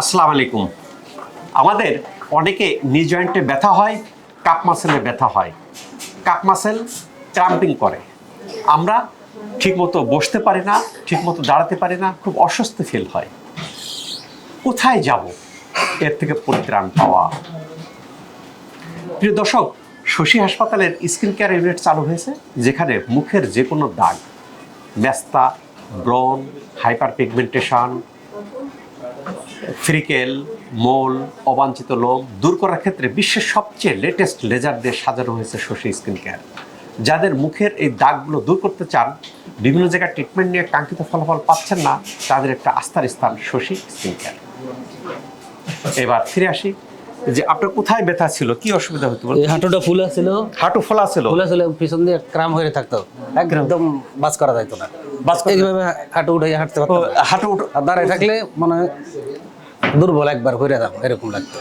আসসালামু আলাইকুম। আমাদের অনেকে নি জয়েন্টে ব্যথা হয় কাপ মাসেলে ব্যথা হয়। কাপ মাসেল ক্রাম্পিং করে। আমরা ঠিকমতো বসতে পারি না, ঠিকমতো দাঁড়াতে পারি না, খুব অস্বস্তি ফিল হয়। কোথায় যাব? এর থেকে পরিত্রাণ পাওয়া। প্রিয় দর্শক, শশী হাসপাতালের স্কিন কেয়ার ইউনিট চালু হয়েছে, যেখানে মুখের যে কোনো দাগ মেস্তা ব্রন হাইপার পিগমেন্টেশন ফ্রিকেল মোল অবাঞ্ছিত লোম দূর করার ক্ষেত্রে বিশ্বের সবচেয়ে লেটেস্ট লেজার দিয়ে সাজানো হয়েছে শশী স্কিন কেয়ার যাদের মুখের এই দাগগুলো দূর করতে চান বিভিন্ন জায়গায় ট্রিটমেন্ট নিয়ে কাঙ্ক্ষিত ফলাফল পাচ্ছেন না তাদের একটা আস্থার স্থান শশী স্কিন কেয়ার এবার ফিরে আসি যে আপনার কোথায় ব্যথা ছিল? কি অসুবিধা হতো হাঁটুটা ফুলা ছিল হাঁটু ফোলা ছিল ফুলা ছিল পিছন দিয়ে ক্রাম হয়ে থাকতো। একদম বাস করা যাইতো না। বাস এইভাবে হাঁটু উঠে হাঁটতে না। হাঁটু দাঁড়ায় থাকলে মনে দুর্বল একবার হয়ে যাব এরকম লাগতো।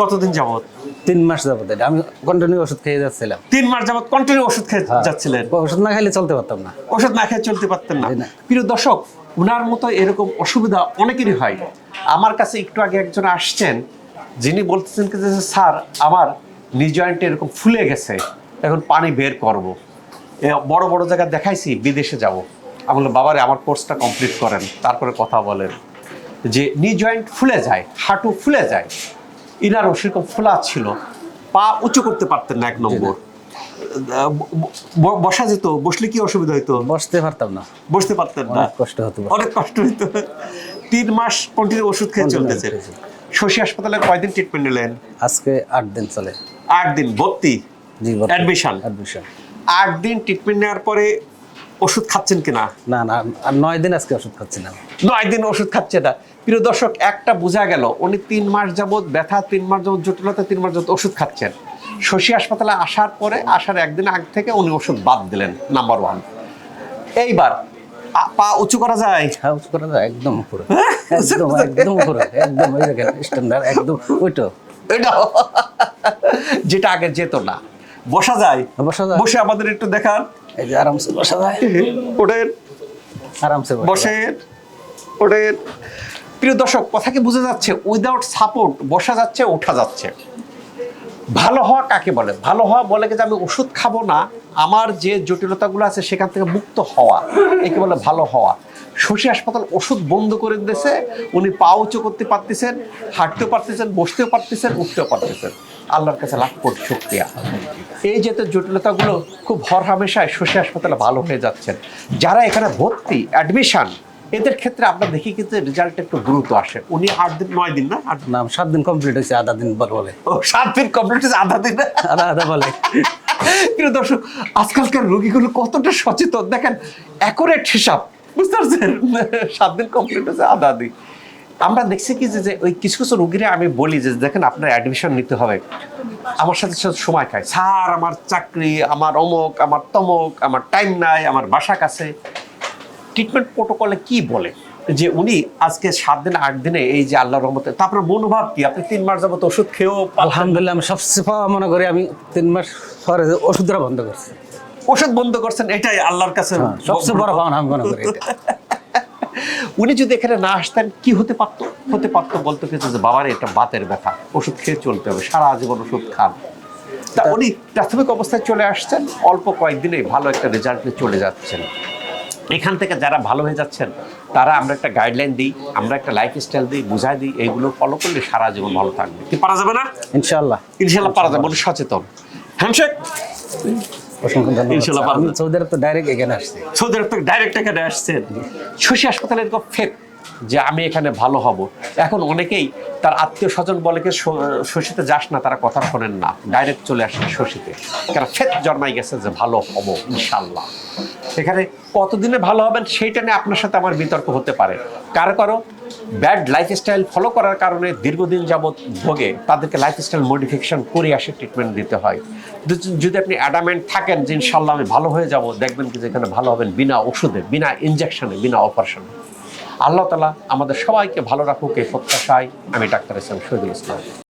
কতদিন যাবত তিন মাস যাবত এটা। আমি কন্টিনিউ ওষুধ খেয়ে যাচ্ছিলাম। তিন মাস যাবত কন্টিনিউ ওষুধ খেয়ে হ্যাঁ। যাচ্ছিলেন? ওষুধ না খাইলে চলতে পারতাম না। ওষুধ না খেয়ে চলতে পারতেন না। প্রিয় দর্শক ওনার মতো এরকম অসুবিধা অনেকেরই হয়। আমার কাছে একটু আগে একজন আসছেন যিনি বলতেছেন যে স্যার আমার নি জয়েন্টে এরকম ফুলে গেছে। এখন পানি বের করব। বড় বড় জায়গায় দেখাইছি বিদেশে যাব। আমি বললাম বাবারে আমার কোর্সটা কমপ্লিট করেন। তারপরে কথা বলেন। যে নি জয়েন্ট ফুলে যায় হাঁটু ফুলে যায় ইনারও সেরকম ফোলা ছিল পা উঁচু করতে পারতেন না এক নম্বর। বসা যেত বসলে কি অসুবিধা হইতো? বসতে পারতাম না। বসতে পারতেন না। কষ্ট হতো অনেক কষ্ট হইতো। তিন মাস কন্টিনিউ ওষুধ খেয়ে চলতেছে। শশী হাসপাতালে কয়দিন ট্রিটমেন্ট নিলেন? আজকে আট দিন চলে। আট দিন ভর্তি? জি Admission? অ্যাডমিশন আট দিন ট্রিটমেন্ট নেওয়ার পরে ওষুধ খাচ্ছেন কিনা? না না নয় দিন আজকে ওষুধ খাচ্ছি না। নয় দিন ওষুধ খাচ্ছে না প্রিয় দর্শক একটা বোঝা গেল উনি তিন মাস যাবত ব্যথা তিন মাস যাবত জটিলতা তিন মাস যাবত ওষুধ খাচ্ছেন। শশী হাসপাতালে আসার পরে আসার একদিন আগ থেকে উনি ওষুধ বাদ দিলেন নাম্বার ওয়ান এইবার পা উঁচু করা যায়? হ্যাঁ উঁচু করা যায় একদম উপরে। একদম একদম উপরে একদম ওই দেখেন স্ট্যান্ডার্ড একদম ওইটো। এটা যেটা আগে যেত না। বসা যায়। বসা যায়। বসে আমাদের একটু দেখান। এই যে আরামসে বসা যায়। ওদের আরামসে বসেন ওঠেন প্রিয় দর্শক কথা কি বোঝা যাচ্ছে উইদাউট সাপোর্ট বসা যাচ্ছে ওঠা যাচ্ছে। ভালো হওয়া কাকে বলে? ভালো হওয়া বলে যে আমি ওষুধ খাব না? আমার যে জটিলতাগুলো আছে সেখান থেকে মুক্ত হওয়া। একে বলে ভালো হওয়া। শশী হাসপাতাল ওষুধ বন্ধ করে দিয়েছে। উনি পা উঁচু করতে পারতেছেন, হাঁটতেও পারতেছেন, বসতেও পারতেছেন, উঠতেও পারতেছেন। আল্লাহর কাছে লাভ কোটি শুক্রিয়া। এই যে জটিলতাগুলো খুব হর হামেশায় শশী হাসপাতালে ভালো হয়ে যাচ্ছেন। যারা এখানে ভর্তি অ্যাডমিশন এদের ক্ষেত্রে আমরা দেখি কিন্তু রেজাল্ট একটু দ্রুত আসে। উনি আট দিন নয় দিন না? আট না সাত দিন কমপ্লিট হয়েছে আধা দিন বল বলে। ও সাত দিন কমপ্লিট হয়েছে আধা দিন? আধা আধা বলে। প্রিয় দর্শক আজকালকার রোগীগুলো কতটা সচেতন? দেখেন অ্যাকুরেট হিসাব বুঝতে পারছেন? সাত দিন কমপ্লিট হয়েছে আধা দিন। আমরা দেখছি কি যে যে ওই কিছু কিছু রোগীরা আমি বলি যে দেখেন আপনার অ্যাডমিশন নিতে হবে। আমার সাথে সাথে সময় খায়। স্যার আমার চাকরি আমার অমুক আমার তমক আমার টাইম নাই আমার বাসা কাছে। ট্রিটমেন্ট প্রোটোকলে কি বলে? যে উনি আজকে সাত দিন আট দিনে এই যে আল্লাহর রহমতে তারপরে মনোভাব কি? আপনি তিন মাস যাবত ওষুধ খেয়েও। আলহামদুলিল্লাহ আমি সবচেয়ে মনে করি আমি তিন মাস পরে ওষুধটা বন্ধ করছি। ওষুধ বন্ধ করছেন এটাই আল্লাহর কাছে হ্যাঁ, সবচেয়ে বড় আমি মনে করি উনি যদি এখানে না আসতেন কি হতে পারতো? হতে পারতো বলতো কিছু যে বাবার এটা বাতের ব্যথা ওষুধ খেয়ে চলতে হবে সারা জীবন ওষুধ খান। তা উনি প্রাথমিক অবস্থায় চলে আসছেন অল্প কয়েকদিনে ভালো একটা রেজাল্ট নিয়ে চলে যাচ্ছেন। এখান থেকে যারা ভালো হয়ে যাচ্ছেন তারা আমরা একটা গাইডলাইন দিই আমরা একটা লাইফ স্টাইল দিই বুঝাই দিই এইগুলো ফলো করলে সারা জীবন ভালো থাকবে। কি পারা যাবে না? ইনশাল্লাহ ইনশাল্লাহ পারা যাবে সচেতন। হ্যান্ডশেক? হাসপাতালে ফেক যে আমি এখানে ভালো হব। এখন অনেকেই তার আত্মীয় স্বজন বলে কি শশীতে যাস না, তারা কথা শোনেন না। ডাইরেক্ট চলে আসেন শশীতে। কেন ফেক জন্মাই গেছে যে ভালো হব ইনশাল্লাহ এখানে কতদিনে ভালো হবেন সেইটা নিয়ে আপনার সাথে আমার বিতর্ক হতে পারে। কারও কারও ব্যাড লাইফস্টাইল ফলো করার কারণে দীর্ঘদিন যাবৎ ভোগে তাদেরকে লাইফস্টাইল মডিফিকেশন করে আসে ট্রিটমেন্ট দিতে হয়। যদি আপনি অ্যাডামেন্ট থাকেন যে ইনশাল্লাহ আমি ভালো হয়ে যাব, দেখবেন কি যেখানে ভালো হবেন বিনা ওষুধে, বিনা ইনজেকশনে বিনা অপারেশনে আল্লাহ তালা আমাদের সবাইকে ভালো রাখুক এই প্রত্যাশায় আমি ডাক্তার ইসলাম শহীদুল ইসলাম।